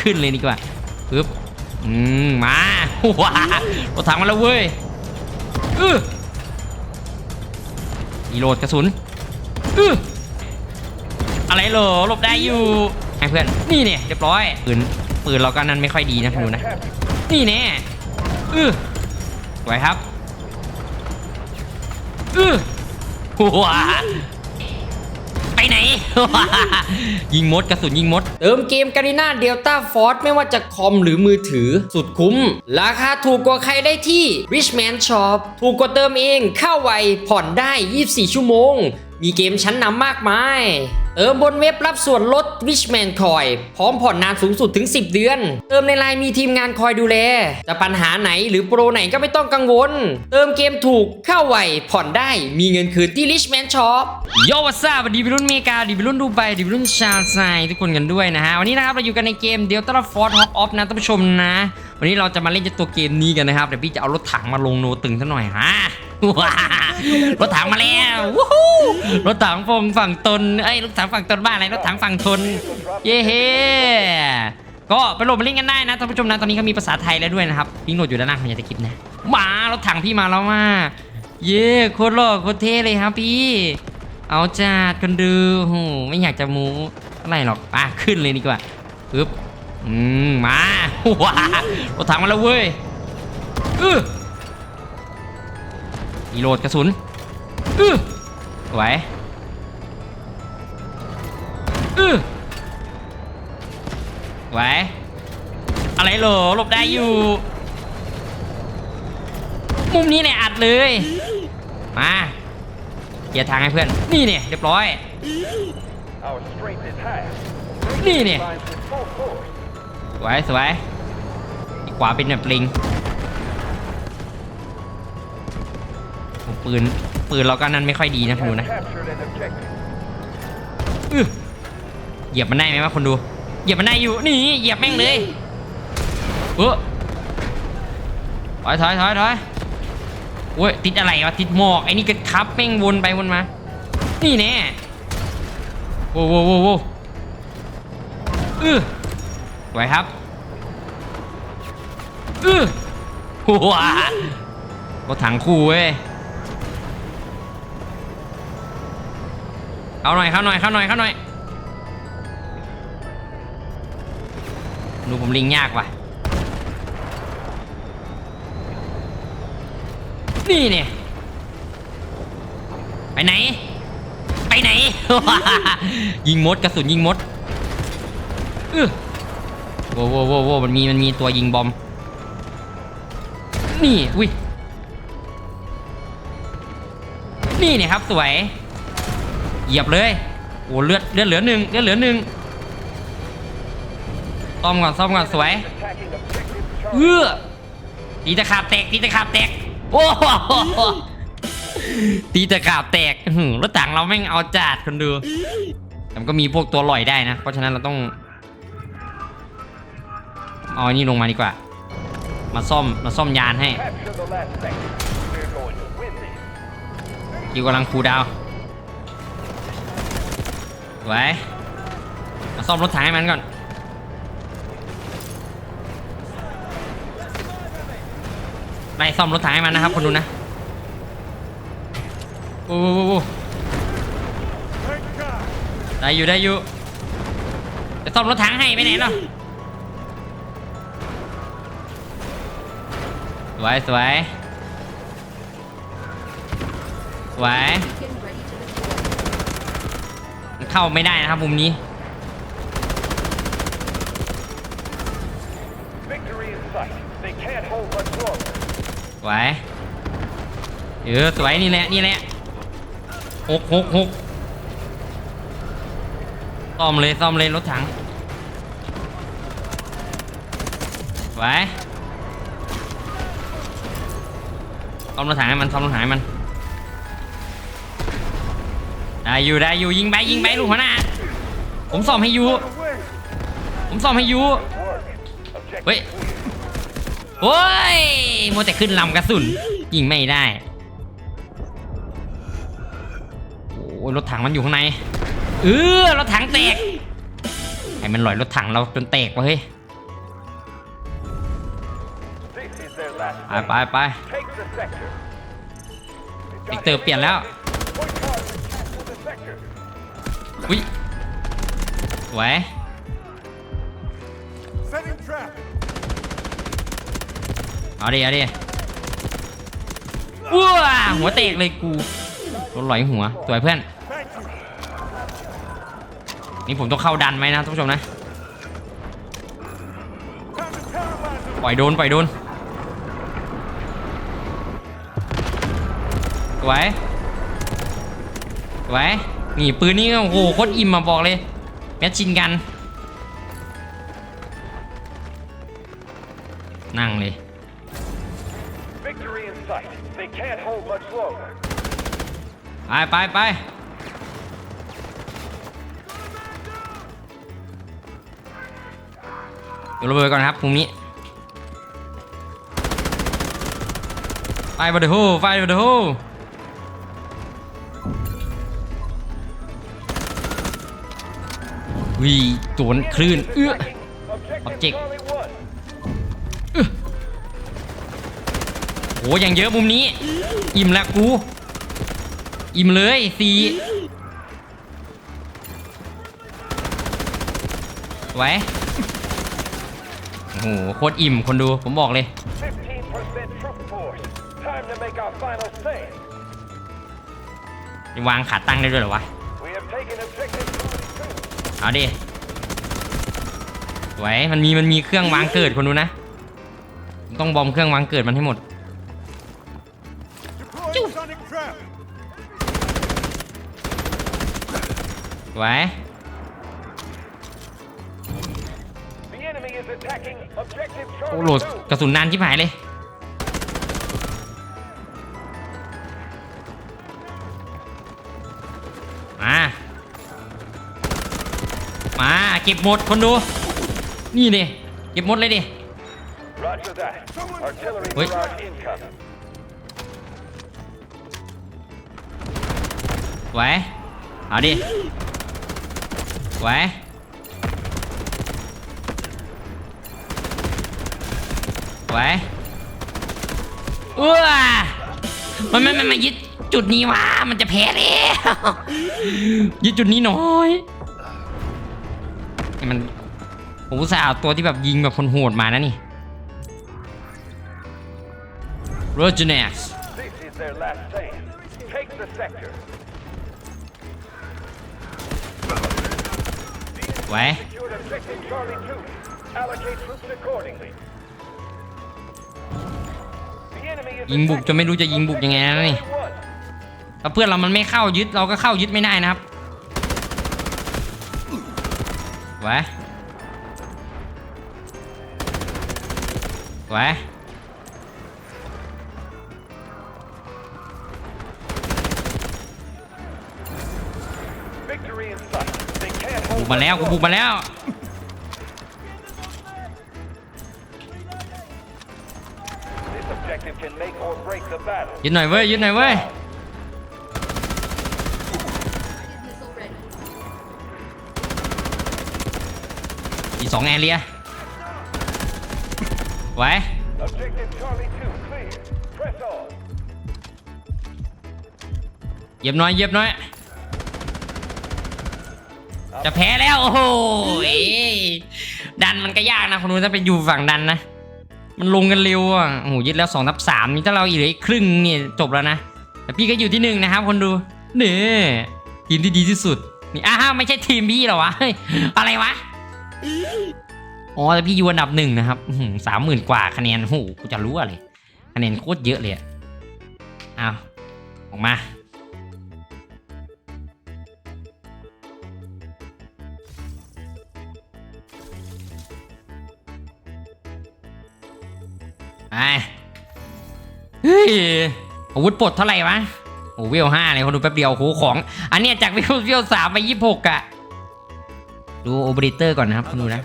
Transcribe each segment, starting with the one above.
ขึ้นเลยดีกว่าปึ๊บอืมมาว้ารถถังมาแล้วเว้ยอือรีโหลดกระสุนอืออะไรเหรอหลบได้อยู่ให้เพื่อนนี่เนี่ยเรียบร้อยปืนปืนเราก็นั้นไม่ค่อยดีนะดูนะนี่แน่อือสวครับอือว้า ไปไหน ยิงมดกระสุนยิงมด เติมเกมการีนาเดลต้าฟอร์ไม่ว่าจะคอมหรือมือถือสุดคุ้ม ราคาถูกกว่าใครได้ที่ Richman Shop ถูกกว่าเติมเองเข้าไวผ่อนได้ 24 ชั่วโมง มีเกมชั้นนำมากมาย เติมบนเว็บรับส่วนลด Richman Coin พร้อมผ่อนนานสูงสุดถึง 10 เดือน เติมในไลน์มีทีมงานคอยดูแล จะปัญหาไหนหรือโปรไหนก็ไม่ต้องกังวล เติมเกมถูกเข้าไวผ่อนได้มีเงินคืนที่ Richman Shop โยวัสดีดีวิรุ่นเมกาดีวิรุ่นดูไบดีวิรุ่นชาไซทุกคนกันด้วยนะฮะ วันนี้นะครับเราอยู่กันในเกม Delta Force Hawk Off นะท่านผู้ชมนะ วันนี้เราจะมาเล่นตัวเกมนี้กันนะครับเดี๋ยวพี่จะเอารถถังมาลงโนตึงซะหน่อยฮะ ว้ารถถังมาแล้ววู้ฮู้รถถังฟงฝั่งตนเอ้ยรถถังฝั่งตนบ้านอะไรรถถังฝั่งทน เย้เฮ้ก็ไปโหลดมาเล่นกันได้นะท่านผู้ชมนะตอนนี้เขามีภาษาไทยแล้วด้วยนะครับลิงก์โหลดอยู่ด้านล่างของยาตะคลิปนะมารถถังพี่มาแล้วว่าเย้โคตรหล่อโคตรเท่เลยครับพี่ เอาจัดกันดูโหไม่อยากจะมูอะไรหรอกป่ะขึ้นเลยดีกว่าปึ๊บอืมมาว้ารถถังมาแล้วเว้ยอือ รีโหลดกระสุนอือสวยอือสวยอะไรเหรอหลบได้อยู่ มุมนี้เนี่ยอัดเลย มาเคลียร์ทางให้เพื่อน นี่เนี่ยเรียบร้อย นี่เนี่ยสวยสวยกขวาเป็นแบบลิง ปืน ปืนเราก็นั้นไม่ค่อยดีนะคุณดูนะเหยียบมันได้ไหมวะคนดู เหยียบมันได้อยู่ นี่เหยียบแม่งเลยเออถอยถอยถอยถอยโอ้ยติดอะไรวะติดหมอกไอ้นี่ก็คับแม่งวนไปวนมา นี่แน่โว้วโว้วโว้โว้อื้อสวครับอื้อว้ารถถังคู่เว้ย เข้าหน่อยเข้าหน่อยเข้าหน่อยเข้าหน่อยดูผมลิงยากว่ะนี่เนี่ยไปไหน ไปไหน ยิงมดกระสุนยิงมดเออโว้โว้โว้โว้มันมีมันมีตัวยิงบอม นี่ อุ้ย นี่เนี่ยครับสวย เหยียบเลยโอ้เลือดเลือดเหลือหนึ่งเลือดเหลือหนึ่งซ่อมก่อนซ่อมก่อนสวยเอ Charlie. อตีตะขาบแตกตีตะขาบแตกโอ้โหตีตะขาบแตกหือรถถังเราแม่งเอาจัดคนดูแต่มันก็มีพวกตัวลอยได้นะ เพราะฉะนั้นเราต้องเอาอันนี้ลงมาดีกว่า มาซ่อมมาซ่อมยานให้ Capture the last sector. We're going to win this. คิวกำลังคูดาว ไว้มาซ่อมรถถังให้มันก่อน ไปซ่อมรถถังให้มันนะครับ คนดูนะโอ้โหได้อยู่ได้อยู่จะซ่อมรถถังให้ไปไหนเนาะสวยสวยสวย เข้าไม่ได้นะครับมุมนี้ Victory in sight. They can't hold much longer. สวยเออสวยนี่แหละนี่แหละหกหกหกซ่อมเลยซ่อมเลยรถถังสวยซ่อมรถถังให้มันซ่อมรถถังให้มันได้ อยู่ได้อยู่ยิงไปยิงไปลูกหัวหน้าผมซ่อมให้ยูผมซ่อมให้ยู่ Work. Objective Wait. clear. โอ้ยมัวแต่ขึ้นลำกระสุนยิงไม่ได้โอ้ยรถถังมันอยู่ข้างในเออรถถังแตกให้มันหลอยรถถังเราจนแตกวะเฮ้ยไปไปไป Take the sector. วิกเตอร์เปลี่ยนแล้ว อุ้ยสวเอาดิเอาดิว้าหัวแตกเลยกูรถหลอยหัวสวยเพื่อน นี่ผมต้องเข้าดันไหมนะท่านผู้ชมนะ ปล่อยโดน ปล่อยโดนสวย สวยนี่ปืนนี่โอ้โหโคตรอิ่มมาบอกเลยแมชชินกัน นั่งเลย Victory in sight. They can't hold much longer. ไปไปไปเดี๋ยวระเบิดก่อนครับตรงนี้ไฟบอดโฮไฟบอดโฮ วีโจนคลื่นเอื้อ Objective Object. Charlie 1. โหอย่างเยอะมุมนี้ อิ่มแล้วกู อิ่มเลยสีไว้โอ้โหโคตรอิ่มคนดูผมบอกเลย15% troop force. Time to make our final stand. วางขาตั้งได้ด้วยเหรอวะ เอาดิไว้มันมีมันมีเครื่องวางเกิดคนดูนะ ต้องบอมเครื่องวางเกิดมันให้หมดไว้โอ้โหลดกระสุนนานชิบหายเลย มาเก็บหมดคนดู นี่ดิเก็บหมดเลยดิ Roger that. Artillery Wait. barrage incoming. ไว้เอาดิไว้ไว้เอ้อมันมันมันมายึดจุดนี้วะมันจะแพ้แล้วยึดจุดนี้หน่อยนี่ มันผมอุตส่าห์เอาตัวที่แบบยิงแบบคนโหดมานะนี่ r o g e n e x This is their last stand. Take the sector. ไว้ Secured objective Charlie 2. Allocate troops accordingly. The enemy is ยิงบุกจนไม่รู้จะยิงบุกยังไงแล้วนี่ Charlie 1. ถ้าเพื่อนเรามันไม่เข้ายึดเราก็เข้ายึดไม่ได้นะครับ ไว้ไว้ Victory in sight. They can't บุ hold กมาแล้วกูบุกมาแล้ว This objective can make or break the battle. ยึดหน่อยเว้ยยึดหน่อยเว้ย อีกสองแอเรียไว้ Objective Charlie 2 clear. Press on. เหยียบน้อยเหยียบน้อย จะแพ้แล้วโอ้โหดันมันก็ยากนะคนนู้นถ้าเป็นอยู่ฝั่งดันนะ มันลงกันเร็วอะโอ้โหยึดแล้วสองทับสามนี่ถ้าเราอีกเหลืออีกครึ่งเนี่ยจบแล้วนะแต่พี่ก็อยู่ที่หนึ่งนะครับ คนดูนี่ทีมที่ดีที่สุดนี่อ้าวไม่ใช่ทีมพี่เหรอวะเฮ้ยอะไรวะ อ๋อแต่พี่ยูอันดับหนึ่งนะครับสามหมื่นกว่าคะแนนโอ้โหกูจะรู้อะไรคะแนนโคตรเยอะเลยอะอ้าวออกมาไปเฮ้ยอาวุธปลดเท่าไหร่วะโอ้เวลห้าเลยคนดูแป๊บเดียวโอ้โหของ อันเนี้ยจากเวลเวลสามไปยี่สิบหกอะ ดูโอเปอเรเตอร์ก่อนนะครับคุณดูนะ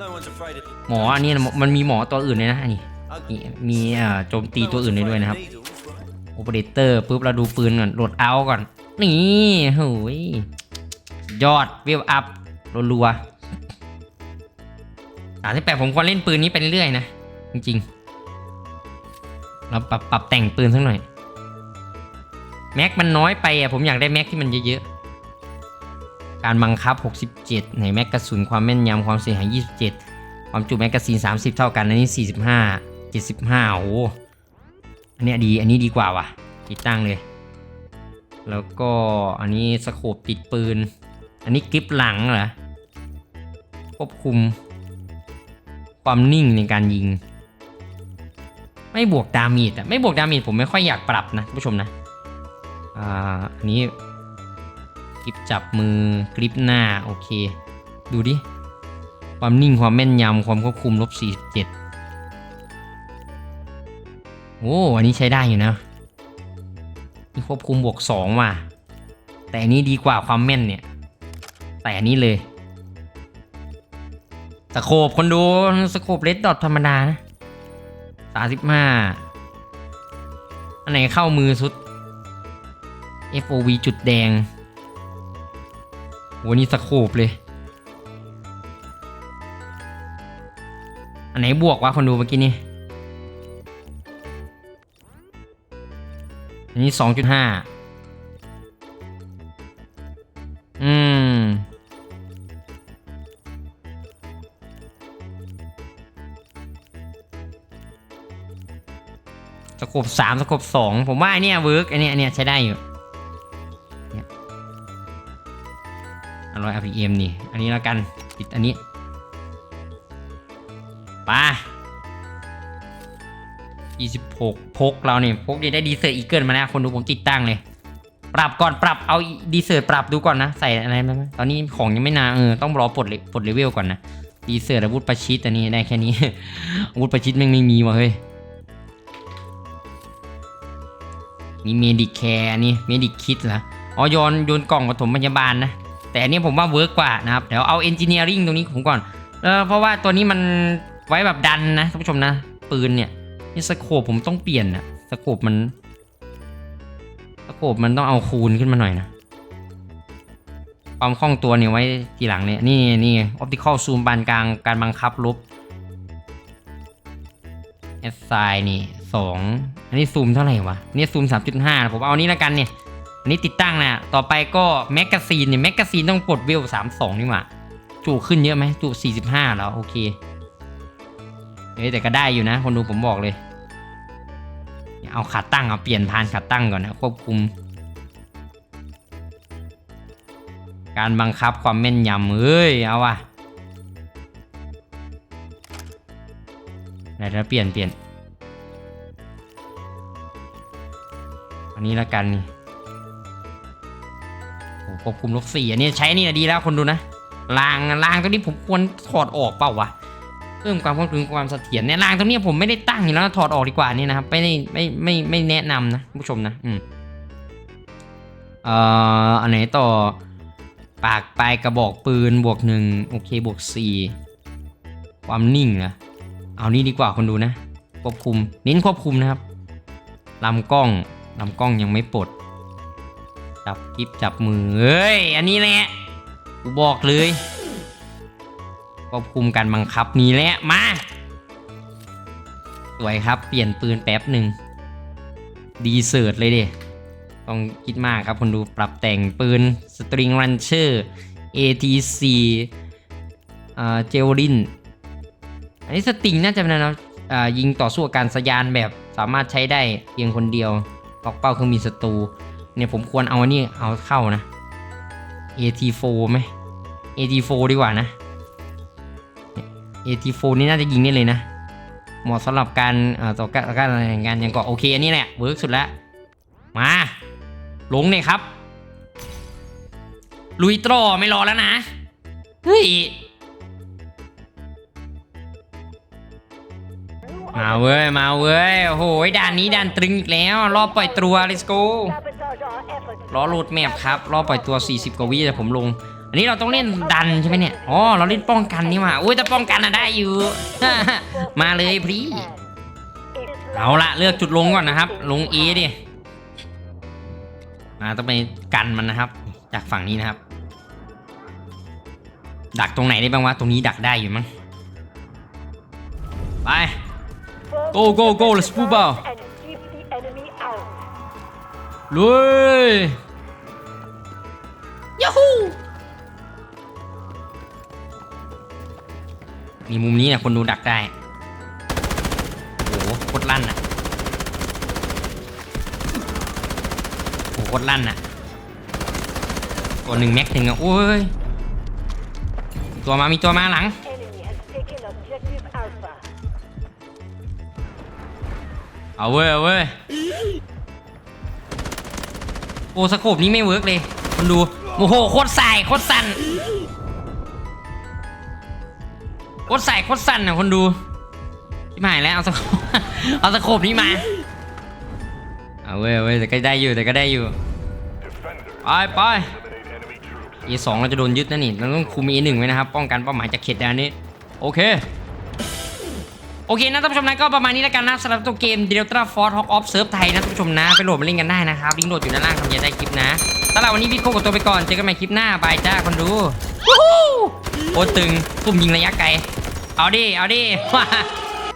No one's afraid of หมออันนี้นะมันมีหมอตัวอื่นเลยนะอันนี้มีมีเอ่อโจมตีตัวอื่นได้ด้วยนะครับ needles, right? โอเปอเรเตอร์ปุ๊บเราดูปืนก่อนโหลดเอาก่อน นี่โหยยอดเวลอัพรัวๆสามสิบแปดผมควรเล่นปืนนี้ไปเรื่อยๆนะ จริงๆ เราปรับปรับแต่งปืนสักหน่อย แม็กมันน้อยไปอะผมอยากได้แม็กที่มันเยอะๆ การบังคับ 67ไหนแม็กกระสุนความแม่นยำความเสียหาย 27 ความจุแม็กกาซีน 30 เท่ากันอันนี้ 45 75 โอ้โหอันเนี้ยดีอันนี้ดีกว่าว่ะ ติดตั้งเลย แล้วก็อันนี้สโคปติดปืน อันนี้กริปหลังเหรอควบคุม ความนิ่งในการยิง ไม่บวกดาเมจอะไม่บวกดาเมจผมไม่ค่อยอยากปรับนะผู้ชมนะ อ่าอันนี้ กริปจับมือกริปหน้าโอเค ดูดิ ความนิ่งความแม่นยำความควบคุมลบ47โอ้อันนี้ใช้ได้อยู่นะนี่ควบคุมบวก2ว่ะ แต่อันนี้ดีกว่าความแม่นเนี่ย แต่อันนี้เลยสโคบคนดูสโคบเลดดอทธรรมดานะสามสิบห้าอันไหนเข้ามือสุด FOV จุดแดง โหนี่สโคบเลย อันไหนบวกวะคนดูเมื่อกี้นี่อันนี้สองจุดห้าอืม สกบสามสกบสองผมว่าไอเนี้ยเวิร์กไอเนี้ยไอเนี้ยใช้ได้อยู่ อร่อย RPM นี่ อันนี้แล้วกัน ปิดอันนี้ไป26พกเราเนี่ยพกนี่ได้ดีเซอร์อีเกิลมาแล้วคนดูผมติดตั้งเลย ปรับก่อนปรับเอาดีเซอร์ปรับดูก่อนนะ ใส่อะไรไหมตอนนี้ของยังไม่นาเออต้องรอปลดเลปลดเลเวลก่อนนะดีเซอร์อาวุธประชิดอันนี้ได้แค่นี้อาวุธประชิดแม่งไม่มีว่ะเฮ้ยนี่เมดิแคร์นี่เมดิคิดเหรออ๋อโยนโยนกล่องปฐมพยาบาลนะ แต่อันนี้ผมว่าเวิร์กกว่านะครับเดี๋ยวเอาเอนจิเนียริงตรงนี้ผมก่อนเออเพราะว่าตัวนี้มันไว้แบบดันนะท่านผู้ชมนะปืนเนี่ยนี่สโคปผมต้องเปลี่ยนอะสโคปมันสโคปมันต้องเอาคูณขึ้นมาหน่อยนะความคล่องตัวเนี่ยไว้ทีหลังเนี่ยนี่นี่ออปติคอลซูมปานกลางการบังคับลบเอสไซนี่สองอันนี้ซูมเท่าไหร่วะเนี่ยซูมสามจุดห้าผมเอานี้แล้วกันเนี่ย อันนี้ติดตั้งนะต่อไปก็แมกกาซีนเนี่ยแมกกาซีนต้องปลดเวลสามสองนี่หว่าจุขึ้นเยอะไหมจุสี่สิบห้าแล้วโอเคเฮ้ยแต่ก็ได้อยู่นะ คนดูผมบอกเลย เอาขาตั้งเอาเปลี่ยนพานขาตั้งก่อนนะควบคุม การบังคับความแม่นยำเอ้ยเอาว่ะเดี๋ยวเปลี่ยนเปลี่ยน อันนี้ละกันนี่ ควบคุมลบสี่อันนี้ใช้นี่นะดีแล้วคนดูนะรางรางตัวนี้ผมควรถอดออกเปล่าวะเพิ่มความควบคุมความเสถียรเนี่ยรางตัวนี้ผมไม่ได้ตั้งอยู่แล้วถอดออกดีกว่านี่นะครับไม่ได้ไม่ไม่ไม่แนะนำนะผู้ชมนะอืมเอ่ออันไหนต่อปากปลายกระบอกปืนบวกหนึ่งโอเคบวกสี่ความนิ่งนะเอานี่ดีกว่าคนดูนะควบคุมเน้นควบคุมนะครับลำกล้องลำกล้องยังไม่ปลด จับกิฟจับมือเอ้ย อันนี้แหละกูบอกเลยควบคุมการบังคับนี่แหละมา สวยครับ เปลี่ยนปืนแป๊บหนึ่ง ดีเสิร์ตเลยเดิต้องคิดมากครับคนดูปรับแต่งปืนสตริงรันเชอร์ ATC เจลลิน อันนี้สติงน่าจะเป็นนะยิงต่อสู้กับการสยานแบบสามารถใช้ได้เพียงคนเดียวล็อกเป้าเครื่องบินศัตรู เนี่ยผมควรเอาอันนี้เอาเข้านะ AT4 ไหม AT4 ดีกว่านะ AT4 นี่น่าจะยิงได้เลยนะ เหมาะสำหรับการเอ่อต่อการการอะไรงานอย่างก็โอเคอันนี้แหละเวิร์กสุดแล้ว มาลงเลยครับ ลุยตรอไม่รอแล้วนะ เฮ้ย มาเว้ย มาเว้ย โอ้โหด่านนี้ด่านตรึงอีกแล้ว รอบปล่อยตัว let's go รอโหลดแมพครับรอปล่อยตัว 40 กว่าวิแต่ผมลง อันนี้เราต้องเล่นดันใช่ไหมเนี่ยอ๋อเราเล่นป้องกันนี่หว่าอุ้ยแต่ป้องกันอะได้อยู่ มาเลยพี่เอาละเลือกจุดลงก่อนนะครับ ลง A ดิมาต้องไปกันมันนะครับ จากฝั่งนี้นะครับ ดักตรงไหนได้บ้างวะตรงนี้ดักได้อยู่มั้งไป Go, go, go, let's move out. ลุยยาฮูมีมุมนี้นะคนดูดักได้ โอ้โหโคตรลั่นอะโอ้โหโคตรลั่นอะตัวหนึ่งแม็กหนึ่งอะโอ้ยตัวมามีตัวมาหลัง Enemy has taken objective Alpha. เอาเว้ยเอาเว้ย โอ้สโคปนี้ไม่เวิร์กเลยคนดูโอ้โหโคตรใส่โคตรสั่นโคตรใส่โคตรสั่นอะคนดูที่หมายแล้วเอาสโคปเอาสโคปนี้มาเอาเว้ยเว้ยแต่ก็ได้อยู่แต่ก็ได้อยู่ไปไป E สองเราจะโดนยึดนะนี่เราต้องคุม E หนึ่งไว้นะครับป้องกันเป้าหมายจากเขตแดนนี้โอเค โอเคนะท่านผู้ชมนะก็ประมาณนี้แล้วกันนะสำหรับตัวเกม Delta Force Hawk Off Surf ไทยนะท่านผู้ชมนะไปโหลดมาเล่นกันได้นะครับลิงก์โหลดอยู่ด้านล่างคำยันได้คลิปนะสำหรับวันนี้พี่โคกับตัวไปก่อนเจอกันใหม่คลิปหน้าบายจ้าคนดูวู้ฮู้โคตรตึงปุ่มยิงระยะไกลเอาดิเอาดิ